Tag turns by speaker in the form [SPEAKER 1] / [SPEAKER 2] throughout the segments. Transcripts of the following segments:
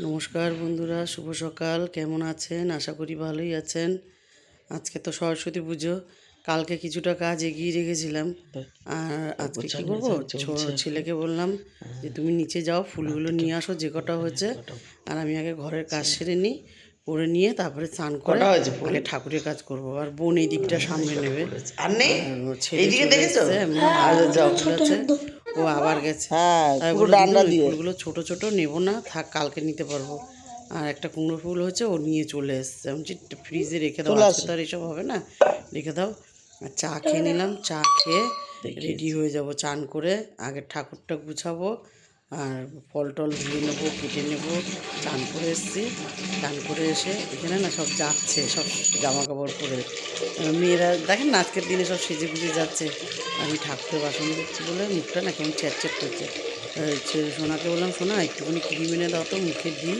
[SPEAKER 1] নমস্কার বন্ধুরা শুভ সকাল। কেমন আছেন? আশা করি ভালোই আছেন। আজকে তো সরস্বতী পুজো। কালকে কিছুটা কাজ এগিয়ে রেখেছিলাম। আর আজকে কী করব? ছেলেকে বললাম যে তুমি নিচে যাও ফুলগুলো নিয়ে আসো যে কটা হয়েছে। আর আমি আগে ঘরের কাজ সেরে নিই করে নিয়ে তারপরে স্নান করে আগে ঠাকুরের কাজ করব। আর বোন এই দিকটা সামনে নেবে।
[SPEAKER 2] আর নেই?
[SPEAKER 1] ছেলে
[SPEAKER 2] দেখেছ?
[SPEAKER 1] আছে। ও আবার গেছে
[SPEAKER 2] হ্যাঁ
[SPEAKER 1] ফুলগুলো ছোট ছোট নেব না থাক কালকে নিতে পারব। আর একটা কুমড়ো ফুল হয়েছে ও নিয়ে চলে এসছে। আমি ফ্রিজে রেখে দাও আজকে তো আর এসব হবে না রেখে দাও। আর চা খেয়ে নিলাম চা খেয়ে রেডি হয়ে যাব চান করে আগে ঠাকুরটা গুছাবো আর ফল টল ধুয়ে নেব, কেটে নেব, চান করে এসছি। চান করে এসে এখানে না সব যাচ্ছে, সব জামা কাপড় পরে মেয়েরা, দেখেন না, আজকের দিনে সব সেজে গুজে যাচ্ছে। আমি ঠাকুরে বাসন দিচ্ছি বলে মুখটা না কেমন চ্যাট চ্যাট করছে। সোনাকে বললাম, সোনা, একটুখানি ক্রিম এনে দাও তো, মুখে দিই।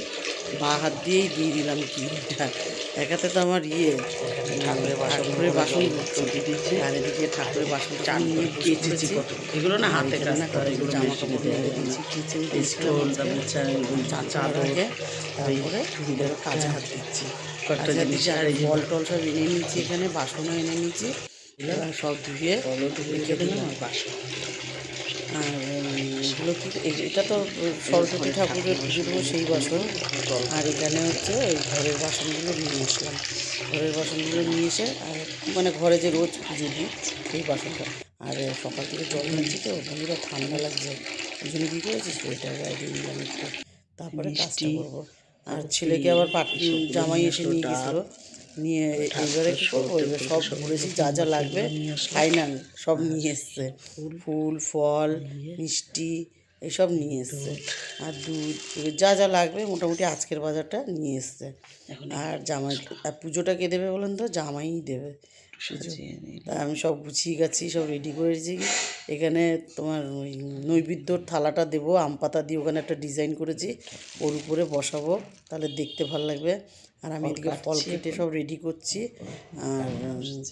[SPEAKER 1] বা হাত দিয়েই দিয়ে দিলাম ক্রিমটা একাতে তো আমার ইয়ে ঠাকুরের বাসন বাসন আর এদিকে ঠাকুরের বাসন চান নিয়ে পড়েছি।
[SPEAKER 2] এগুলো না হাতে
[SPEAKER 1] না কতগুলো জামা কাপড় মেলে দিয়েছি কিচেন চান চাদর তারপরে কাজে হাত দিচ্ছি।
[SPEAKER 2] কয়েকটা
[SPEAKER 1] কাজে হাত দিচ্ছি আর
[SPEAKER 2] আর
[SPEAKER 1] বল টল সব এনে নিয়েছি এখানে বাসনও এনে নিয়েছি। সব ধুয়ে রেখে দিলাম। আর উম, এগুলো কি এটা তো সরস্বতী ঠাকুরের পুজো সেই বাসন। আর এখানে হচ্ছে ওই ঘরের বাসনগুলো নিয়ে আসলাম। ঘরের বাসনগুলো নিয়ে এসে আর মানে ঘরে যে রোজ পুজো দিই সেই বাসনটা। আর সকাল থেকে জল খাচ্ছি তো বন্ধুরা ঠান্ডা লাগছে। ওই জন্য কী করেছি? সোয়েটার গায়ে দিয়ে নিলাম একটু। তারপরে কাজটা করব। আর ছেলেকে আবার পাট জামাই এসে নিয়ে গেছিল। নিয়ে এবারে কী করব? এবার সব ঘুরেছি যা যা লাগবে ফাইনাল সব নিয়ে এসছে। ফুল ফল মিষ্টি এসব নিয়ে এসছে। আর দুধ যা যা লাগবে মোটামুটি আজকের বাজারটা নিয়ে এসছে। আর জামাই আর পুজোটা কে দেবে বলেন তো? জামাই দেবে। তা আমি সব গুছিয়ে গেছি সব রেডি করেছি এখানে তোমার ওই নৈবেদ্যর থালাটা দেবো আম পাতা দিয়ে ওখানে একটা ডিজাইন করেছি। ওর উপরে বসাবো তাহলে দেখতে ভালো লাগবে। আর আমি এদিকে ফল কেটে সব রেডি করছি। আর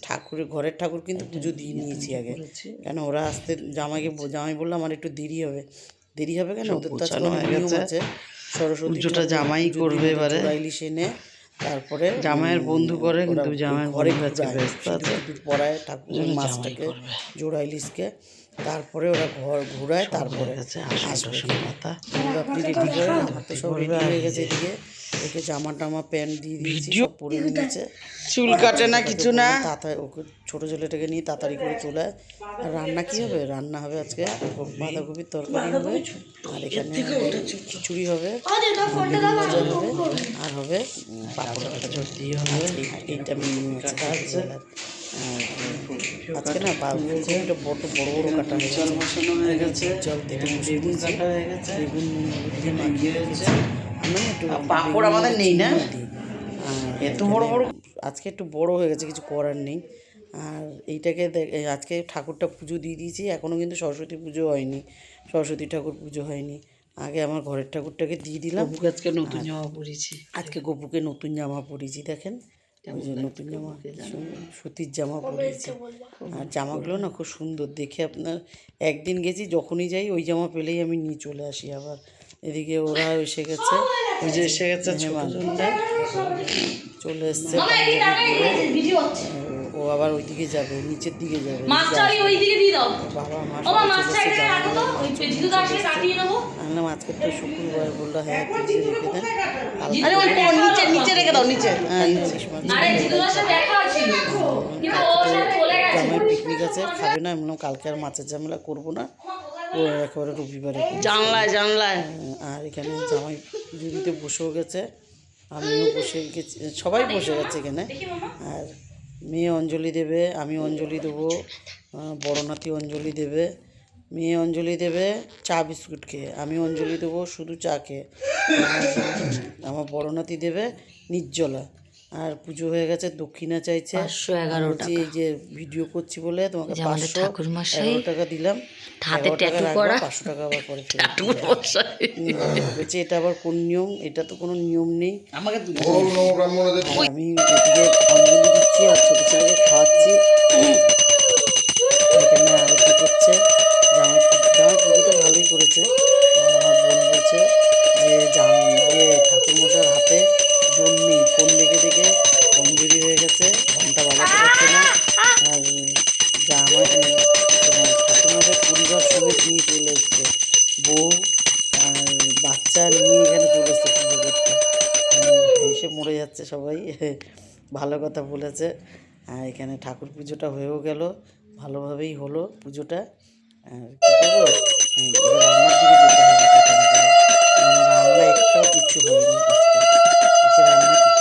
[SPEAKER 1] ঠাকুরের ঘরের ঠাকুর কিন্তু পুজো দিয়ে নিয়েছি আগে। কেন ওরা আসতে জামাইকে জামাই বললাম আমার একটু দেরি হবে। দেরি হবে কেন? ওদের তো আজকে অনেক নিয়ম আছে। সরস্বতী
[SPEAKER 2] পুজোটা জামাই করবে এবারে।
[SPEAKER 1] ইলিশ এনে তারপরে
[SPEAKER 2] জামাইয়ের বন্ধু করে কিন্তু জামাইয়ের
[SPEAKER 1] ঘরে
[SPEAKER 2] ব্যস্ত আছে।
[SPEAKER 1] পরায় ঠাকুর মাছটাকে জোড়া ইলিশকে তারপরে ওরা ঘর ঘুরায় তারপরে আসবে।
[SPEAKER 2] পাতা।
[SPEAKER 1] আপনি রেডি করেন আমার তো সব রেডি হয়ে গেছে এদিকে। একে জামা টামা প্যান্ট দিয়ে দিয়েছি সব পরে নিয়েছে।
[SPEAKER 2] চুল কাটে না কিছু না।
[SPEAKER 1] তাড়াতাড়ি ওকে ছোটো ছেলেটাকে নিয়ে তাড়াতাড়ি করে চলে আয়। আর রান্না কি হবে? রান্না হবে আজকে বাঁধাকপির তরকারি হবে আর এখানে খিচুড়ি হবে ভাজা হবে আর হবে দিয়ে এইটা মেনু আছে আজকে না বড্ড বড় বড় কাটা হয়েছে
[SPEAKER 2] হয়ে গেছে।
[SPEAKER 1] জল
[SPEAKER 2] হয়ে গেছে।
[SPEAKER 1] বেগুন দিয়ে মাখিয়ে রেখেছি।
[SPEAKER 2] পাঁপড় আমাদের নেই না? এত বড় বড়
[SPEAKER 1] আজকে একটু বড় হয়ে গেছে কিছু করার নেই। আর এইটাকে দেখ- আজকে ঠাকুরটা পুজো দিয়ে দিয়েছি এখনও কিন্তু সরস্বতী পুজো হয়নি। সরস্বতী ঠাকুর পুজো হয়নি। আগে আমার ঘরের ঠাকুরটাকে দিয়ে দিলাম।
[SPEAKER 2] বুক আজকে নতুন জামা পরেছি।
[SPEAKER 1] আজকে গপুকে নতুন জামা পরিয়েছি দেখেন। নতুন জামা সুতির জামা পরিয়েছি আর জামাগুলো না খুব সুন্দর দেখে আপনার একদিন গেছি যখনই যাই ওই জামা পেলেই আমি নিয়ে চলে আসি আবার। এদিকে ওরা এসে গেছে।
[SPEAKER 2] ওই যে এসে গেছে ছোট জনটা
[SPEAKER 1] চলে এসছে। ও আবার ওই দিকে যাবে
[SPEAKER 3] নিচের দিকে যাবে।
[SPEAKER 1] বাবা মা
[SPEAKER 3] ও মা
[SPEAKER 1] সবাই
[SPEAKER 3] মাছটা
[SPEAKER 1] চলে এসছে।
[SPEAKER 3] এখানে রাখো তো।
[SPEAKER 1] আজকে শুক্রবার বলল হ্যাঁ ফ্রিজে রেখে দেন
[SPEAKER 2] নিচে নিচে রেখে দাও নিচে।
[SPEAKER 1] হ্যাঁ মাছ
[SPEAKER 3] গেছে।
[SPEAKER 1] জামাই পিকনিক আছে খাবে না বললাম কালকে আর মাছের ঝামেলা করব না। ও একেবারে রবিবারে করব।
[SPEAKER 2] জানলায় জানলায়।
[SPEAKER 1] আর এখানে জামাই পুজো দিতে বসেও গেছে আমিও বসে গেছি সবাই বসে গেছে এখানে। আর মেয়ে অঞ্জলি দেবে আমি অঞ্জলি দেবো বড় নাতি অঞ্জলি দেবে মেয়ে অঞ্জলি দেবে চা বিস্কুট খেয়ে আমি অঞ্জলি দেবো শুধু চা খেয়ে। আমার বড় নাতি দেবে নির্জলা। আর পুজো হয়ে গেছে দক্ষিণা চাইছে।
[SPEAKER 3] পাঁচশো এগারো
[SPEAKER 1] এই যে ভিডিও করছি বলে তোমাকে
[SPEAKER 3] আমাদের
[SPEAKER 1] পাঁচশো
[SPEAKER 3] ঠাকুরমশাই
[SPEAKER 1] এগারো টাকা দিলাম।
[SPEAKER 3] হাতে
[SPEAKER 1] টাকা রাখব,
[SPEAKER 3] করা।
[SPEAKER 1] পাঁচশো টাকা আবার পরে ফেরত দিয়ে দেবো। বলছে এটা আবার কোন নিয়ম? এটা তো কোনো নিয়ম নেই।
[SPEAKER 2] আমাকে
[SPEAKER 1] আমি এদিকে অঞ্জলি দিচ্ছি আর ছোটো ছেলেকে খাওয়াচ্ছি এখানে আরতি করছে জামাই জামাই পুজোটা ভালোই করেছে। ফোন দেখে দেখে ফোন দেরি হয়ে গেছে, ঘণ্টা বাজাতে পারছে না। আর যা আমার ঠাকুমাদের পরিবার সমেত নিয়ে চলে এসছে। বউ আর বাচ্চা নিয়ে এখানে চলে এসছে পুজো করতে। হেসে মরে যাচ্ছে সবাই। ভালো কথা বলেছে। আর এখানে ঠাকুর পুজোটা হয়েও গেল, ভালোভাবেই হলো পুজোটা। আর কী করব? রান্নার দিকে যেতে হবে। রান্না একটাও কিচ্ছু হয়নি আজকে রান্না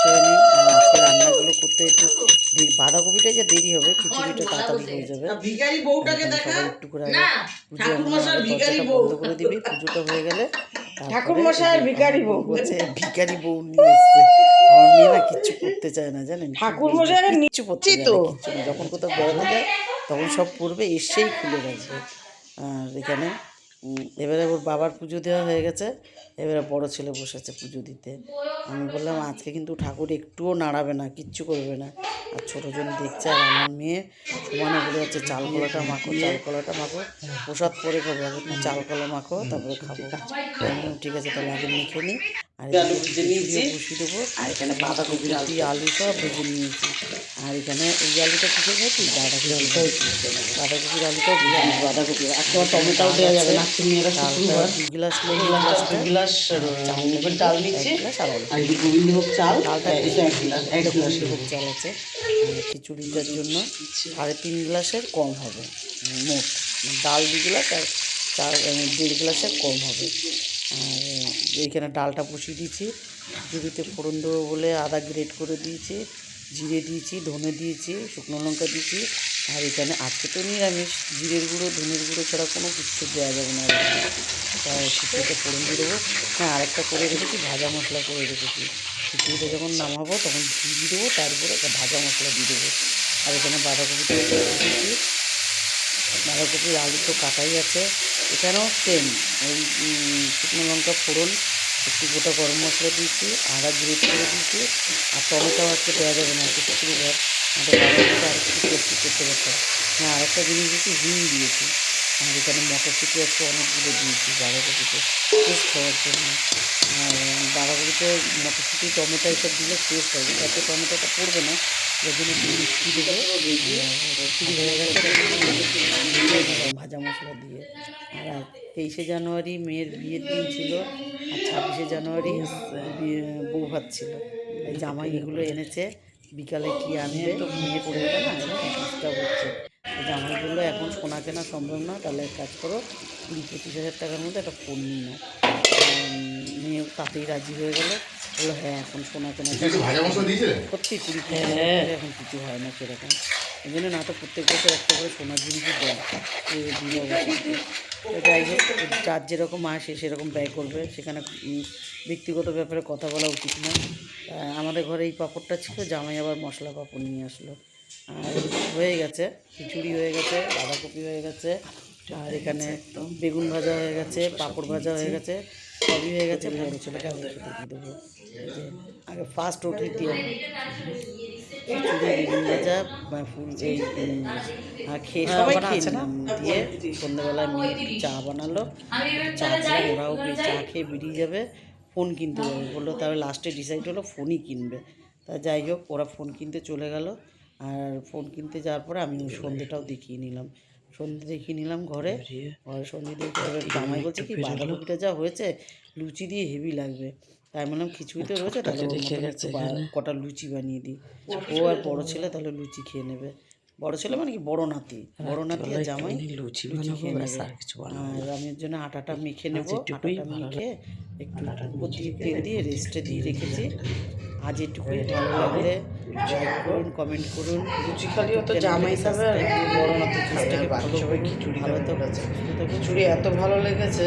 [SPEAKER 1] আর আজকে রান্নাগুলো করতে একটু বাঁধাকপিটা যে দেরি হবে খিচুড়িটা তাড়াতাড়ি হয়ে যাবে। একটু করে আগে বন্ধ করে দিবি পুজোটা হয়ে গেলে
[SPEAKER 2] ভিখারি
[SPEAKER 1] আমার
[SPEAKER 2] বউ।
[SPEAKER 1] বলছে ভিখারি বউ নিয়ে এসছে। আমার মেয়ে না কিচ্ছু করতে চায় না জানেন? কি
[SPEAKER 2] ঠাকুরমশাই
[SPEAKER 1] বলব? করতে
[SPEAKER 2] তো।
[SPEAKER 1] যখন কোথাও বেড়াতে যায় তখন সব পড়বে এসেই খুলে রাখবে। আর এখানে এবারে ওর বাবার পুজো দেওয়া হয়ে গেছে। এবারে বড় ছেলে বসেছে পুজো দিতে। আমি বললাম, আজকে কিন্তু ঠাকুর একটুও নাড়াবে না, কিচ্ছু করবে না। আর ছোটো জন দেখছে, আর আমার মেয়ে সমানে বলে যাচ্ছে, চাল কলাটা মাখো, চাল কলাটা মাখো, প্রসাদ পরে খাব চাল কলা মাখো, তারপরে খাব। ঠিক আছে, তাহলে আগে মেখে নিই। আর
[SPEAKER 2] আলু ভেজে নিয়েছি।
[SPEAKER 1] বসিয়ে দেবো।
[SPEAKER 2] আর এখানে বাঁধাকপি
[SPEAKER 1] কপি আলু সব ভেজে নিয়েছি। আর এখানে এই আলুটা কিসের খাচ্ছি বাঁধাকপি আলুটাও বাঁধাকপির ভেজে নিয়েছি।
[SPEAKER 2] বাঁধাকপি আজকে আবার টমেটোও দেওয়া যাবে না। শুক্রবার
[SPEAKER 1] দু গ্লাস
[SPEAKER 2] দু গ্লাস দু গ্লাস মুগের ডাল নিচ্ছে
[SPEAKER 1] এক আর
[SPEAKER 2] এই গোবিন্দভোগ চাল।
[SPEAKER 1] ডালটা
[SPEAKER 2] এটা এক গ্লাস এক গ্লাস।
[SPEAKER 1] গোবিন্দভোগ চাল আছে। খিচুড়িটার জন্য সাড়ে তিন গ্লাসের কম হবে। মোট। ডাল দু গ্লাস আর চার দেড় গ্লাসের কম হবে। আর এইখানে ডালটা বসিয়ে দিয়েছি। খিচুড়িতে ফোড়ন দেবো বলে আদা গ্রেট করে দিয়েছি, জিরে দিয়েছি, ধনে দিয়েছি, শুকনো লঙ্কা দিয়েছি, আর এখানে আজকে তো নিরামিষ, জিরের গুঁড়ো, ধনের গুঁড়ো ছাড়া কোনো কিছু দেওয়া যাবে না। তাই খিচুড়িতে ফোড়ন দিয়ে দেবো। হ্যাঁ আরেকটা করে রেখেছি, ভাজা মশলা করে রেখেছি। খিচুড়িটা যখন নামাবো তখন ঘি দিয়ে দেবো, তারপরে একটা ভাজা মশলা দিয়ে দেবো। আর এখানে বাঁধাকপিটা দিয়েছি। বাঁধাকপির আলু তো কাটাই আছে। এখানেও সেম ওই শুকনো লঙ্কা ফোড়ন, একটু গোটা গরম মশলা দিয়েছি, আদা জিরে করে দিয়েছি, আর টমেটো আজকে দেওয়া যাবে না, একটু শুরু ঘর আমাদের আর একটু করতে পারতাম হ্যাঁ আরেকটা জিনিস দিয়েছি, হিং দিয়েছি। আর এখানে মটরশুঁটি আজকে অনেকগুলো দিয়েছি বাঁধাকপিতে। টেস্ট হওয়ার জন্য। বাঁধাকপিতে মটরশুঁটি, টমেটো এসব দিলে টেস্ট হবে তাতে টমেটোটা পড়বে না জন্য একটু মিষ্টি দেবো। ভাজা মশলা দিয়ে। আর তেইশে জানুয়ারি মেয়ের বিয়ের দিন ছিল, আর ছাব্বিশে জানুয়ারি বউ ভাত ছিল। জামাই এগুলো এনেছে। বিকালে কি আনবে? মেয়ে পড়বে না হচ্ছে। জামাই বলল এখন সোনা কেনা সম্ভব না তাহলে এক কাজ করো কুড়ি পঁচিশ হাজার টাকার মধ্যে একটা ফোন নিয়ে নাও। মেয়ে তাতেই রাজি হয়ে গেল। বলল হ্যাঁ এখন সোনা কেনা সত্যি কুড়ি হাজার এখন কিছু হয় না সেরকম। এই জন্য না তো প্রত্যেক বছর একটা করে সোনার জিনিসই দেয়। যাই হোক যার যেরকম আসে সেরকম ব্যয় করবে। সেখানে ব্যক্তিগত ব্যাপারে কথা বলা উচিত না। আমাদের ঘরে এই পাপড়টা ছিল জামাই আবার মশলা পাপড় নিয়ে আসলো। আর হয়ে গেছে খিচুড়ি হয়ে গেছে বাঁধাকপি হয়ে গেছে আর এখানে বেগুন ভাজা হয়ে গেছে পাঁপড় ভাজা হয়ে গেছে সবই হয়ে গেছে বড় ছেলেকে আমি দিয়ে দেবো। আগে ফার্স্ট ওঠে দিয়ে খিচুড়ি বেগুন ভাজা বা ফুল এই খেয়ে সবাই খেয়ে দিয়ে সন্ধ্যাবেলায় মেয়ে চা বানালো। চা খেয়ে ওরাও চা খেয়ে বেরিয়ে যাবে। ফোন কিনতে যাবে। বলল তাহলে লাস্টে ডিসাইড হলো ফোনই কিনবে। তা যাই হোক ওরা ফোন কিনতে চলে গেল। আর ফোন কিনতে যাওয়ার পরে আমি ওই সন্ধেটাও দেখিয়ে নিলাম। সন্ধে দেখিয়ে নিলাম ঘরে। ঘরে সন্ধে দেখে এবার জামাই বলছে কি বাঁধাকপিটা যা হয়েছে লুচি দিয়ে হেভি লাগবে। তাই বললাম খিচুড়ি তো রয়েছে তাহলে কটা লুচি বানিয়ে দিই। ও আর বড়ো ছেলে তাহলে লুচি খেয়ে নেবে। বড় ছেলে মানে কি বড় নাতি। বড় নাতি আর জামাই লুচি খেয়ে নেবে। আর আমি ওর জন্য আটাটা মেখে নেব। আটাটা মেখে একটু তেল দিয়ে রেস্টে দিয়ে রেখেছি। আজ এটুকুই ভালো লাগলে লাইক করুন কমেন্ট করুন।
[SPEAKER 2] লুচি খালিও তো জামাই হিসাবে আর বড় নাতি খিচুড়ি
[SPEAKER 1] ভালো
[SPEAKER 2] তো খিচুড়ি এত ভালো লেগেছে।